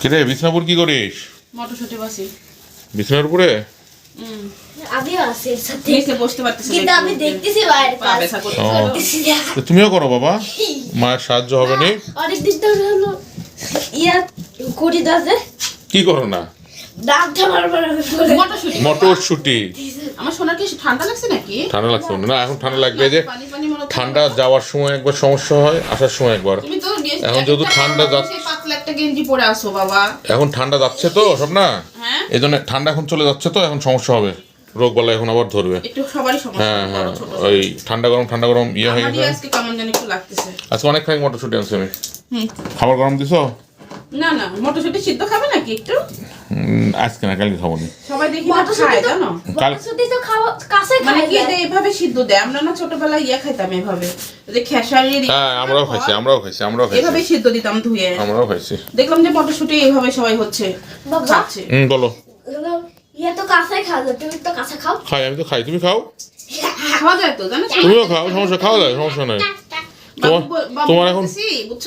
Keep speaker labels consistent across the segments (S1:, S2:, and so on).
S1: কিরে বিছনাপুর কি করিস?
S2: মটরশুটি বাসি।
S1: বিছনাপুরে? তুমিও করো বাবা। মায়ের সাহায্য হবে না? কি করো না?
S2: মটরশুটি। ঠান্ডা লাগছে
S1: ঠান্ডা লাগছে না এখন ঠান্ডা লাগবে যে ঠান্ডা যাওয়ার সময় একবার সমস্যা হয় আসার সময় একবার। এখন যেহেতু ঠান্ডা যাচ্ছে
S2: একটা গেঞ্জি পরে আসো বাবা।
S1: এখন ঠান্ডা যাচ্ছে তো সব না
S2: হ্যাঁ?
S1: এই জন্য ঠান্ডা এখন চলে যাচ্ছে তো এখন সমস্যা হবে। রোগ বালা এখন আবার ধরবে।
S2: একটু সবারই সমস্যা
S1: হ্যাঁ হ্যাঁ ওই ঠান্ডা গরম ঠান্ডা গরম ইয়ে হয়ে গেছে।
S2: আজকে কেমন জানি একটু লাগতেছে।
S1: আজকে অনেক খাই মটরশুটি আনছি আমি।
S2: হুম।
S1: খাবার গরম দিছো?
S2: না না মটরশুটি সিদ্ধ খাবে নাকি একটু?
S1: আজকে না কালকে খাব নি।
S2: সবাই দেখি
S3: মটরশুঁটি
S2: খায় জানো?
S3: মটরশুঁটি তো খাওয়া কাছে
S2: মানে কি এটা এভাবে সিদ্ধ দেয়? আমরা না ছোটবেলায় ইয়ে খাইতাম এভাবে। যে খেসারির
S1: হ্যাঁ আমরাও খাইছি আমরাও খাইছি আমরাও
S2: এভাবে সিদ্ধ দিতাম ধুয়ে।
S1: আমরাও খাইছি।
S2: দেখলাম যে মটরশুটি এইভাবে সবাই হচ্ছে খাচ্ছে।
S1: হুম বলো।
S3: ইয়া তো কাঁচা যায় তুমি তো কাঁচা খাও।
S1: খাই আমি তো খাই তুমি খাও?
S2: খাওয়া যায় তো জানো
S1: তুমিও খাও সমস্যা খাওয়া যায় সমস্যা নাই। তোমার তোমার এখন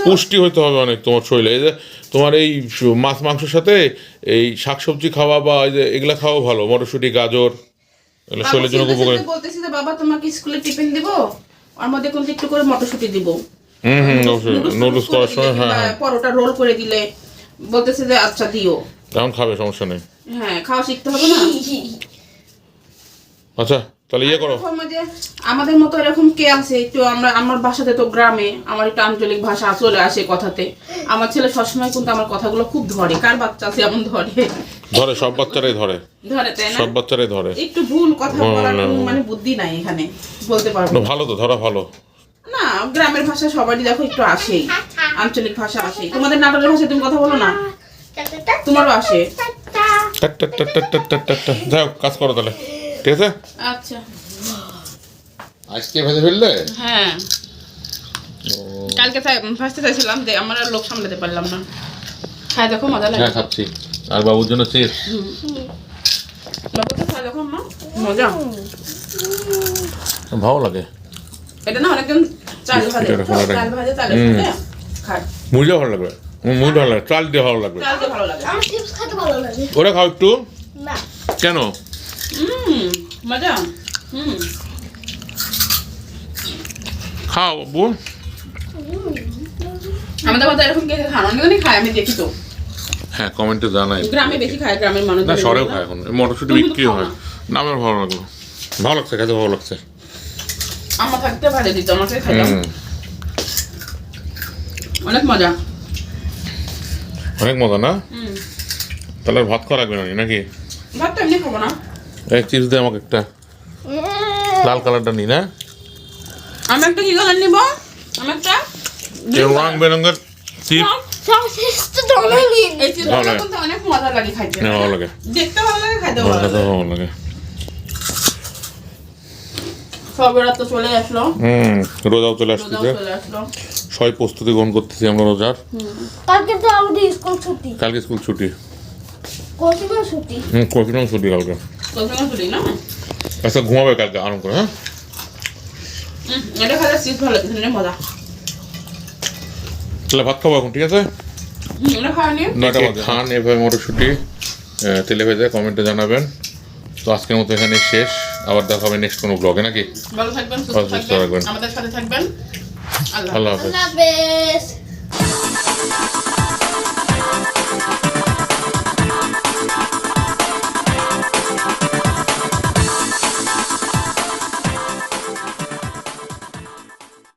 S1: পুষ্টি হইতে হবে অনেক তোমার শরীরে। এই যে তোমার এই মাছ মাংসের সাথে এই শাকসবজি খাওয়া বা এই যে এগুলা খাওয়া ভালো মটরশুঁটি গাজর এগুলো শরীরের জন্য খুব উপকারী।
S2: বলতেছি যে বাবা তোমাকে স্কুলে টিফিন দিব ওর মধ্যে কোন একটু করে মটরশুঁটি দিব।
S1: হুম হুম নুডলস করার সময় হ্যাঁ হ্যাঁ।
S2: পরোটা রোল করে দিলে বলতেছে যে আচ্ছা দিও।
S1: এখন খাবে সমস্যা নেই।
S2: হ্যাঁ খাওয়া শিখতে হবে না?
S1: আচ্ছা। তাহলে ইয়ে করো।
S2: আমাদের মতো এরকম কে আছে? একটু আমরা আমার ভাষাতে তো গ্রামে আমার একটু আঞ্চলিক ভাষা চলে আসে কথাতে। আমার ছেলে সবসময় কিন্তু আমার কথাগুলো খুব ধরে। কার বাচ্চা আছে এমন ধরে?
S1: ধরে সব বাচ্চারাই ধরে।
S2: ধরে
S1: সব বাচ্চারাই ধরে।
S2: একটু ভুল কথা বলার মানে বুদ্ধি নাই এখানে। বলতে পারব
S1: ভালো তো ধরা ভালো।
S2: না গ্রামের ভাষা সবারই দেখো একটু আসেই আঞ্চলিক ভাষা আসেই তোমাদের নাটকের ভাষায় তুমি কথা বলো না? তোমারও আসে।
S1: যাই হোক কাজ করো তাহলে। ঠিক আছে?
S2: আচ্ছা।
S1: আজকে ভেজে ফেললে?
S2: হ্যাঁ। কালকে ফার্স্টে চাইছিলাম যে আমার আর লোক সামলাতে পারলাম না। খাই দেখো মজা লাগে।
S1: হ্যাঁ খাচ্ছি। আর বাবুর জন্য চিপস
S2: বাবু তো খাই দেখো মা মজা।
S1: ভালো লাগে।
S2: এটা না অনেকজন চাল ভাজে।
S1: লাগে।
S2: চাল ভাজে চালের সাথে খায়।
S1: মুড়িও ভালো লাগবে হুম, মুড়ি ভালো লাগে। চাল দিয়ে ভালো লাগবে।
S2: চাল দিয়ে ভালো লাগে।
S3: আমার চিপস খেতে ভালো লাগে।
S1: ওরা খাও একটু।
S3: না।
S1: কেন?
S2: হুম। মজা হুম
S1: খাও বউ
S2: আমাদের মধ্যে এরকম কে খান খায় আমি দেখি তো।
S1: হ্যাঁ কমেন্টে জানাই।
S2: গ্রামে বেশি খায় গ্রামের মানুষ
S1: না শহরেও খায়। এখন। মটরশুটি বিক্রি হয়।
S2: না।
S1: না আমার ভালো লাগল। ভালো লাগছে খেতে ভালো লাগছে।
S2: আমার থাকতে ভালো দিত আমাকে খাইতাম অনেক মজা।
S1: অনেক মজা না? তাহলে ভাত খাওয়া লাগবে না নাকি?
S2: ভাত তো এমনি খাব না।
S1: এক চিপস দে আমাকে একটা। লাল কালারটা নি না
S2: আমি একটা কি কালার নিব? আমি একটা
S1: এই রং বেরঙের
S2: অনেক মজা লাগে খাইতে।
S1: হ্যাঁ, ভালো লাগে।
S2: দেখতে ভালো লাগে খাইতে
S1: ভালো
S2: লাগে
S1: হুম রোজাও চলে আসতেছে। সবাই প্রস্তুতি গ্রহণ করতেছি আমরা রোজার।
S3: কালকে তো আমাদের স্কুল ছুটি।
S1: কালকে স্কুল ছুটি।
S3: কোচিংও ছুটি।
S1: হুম ছুটি কালকে। আচ্ছা ঘুমাবে কালকে আরাম করে হ্যাঁ? তাহলে ভাত খাব এখন ঠিক আছে? খান এভাবে মটরশুঁটি তেলে ভেজে কমেন্টে জানাবেন। তো আজকের মতো এখানে শেষ। আবার দেখা হবে নেক্সট কোনো ব্লগে নাকি?
S2: ভালো থাকবেন সুস্থ
S3: আল্লাহ হাফেজ।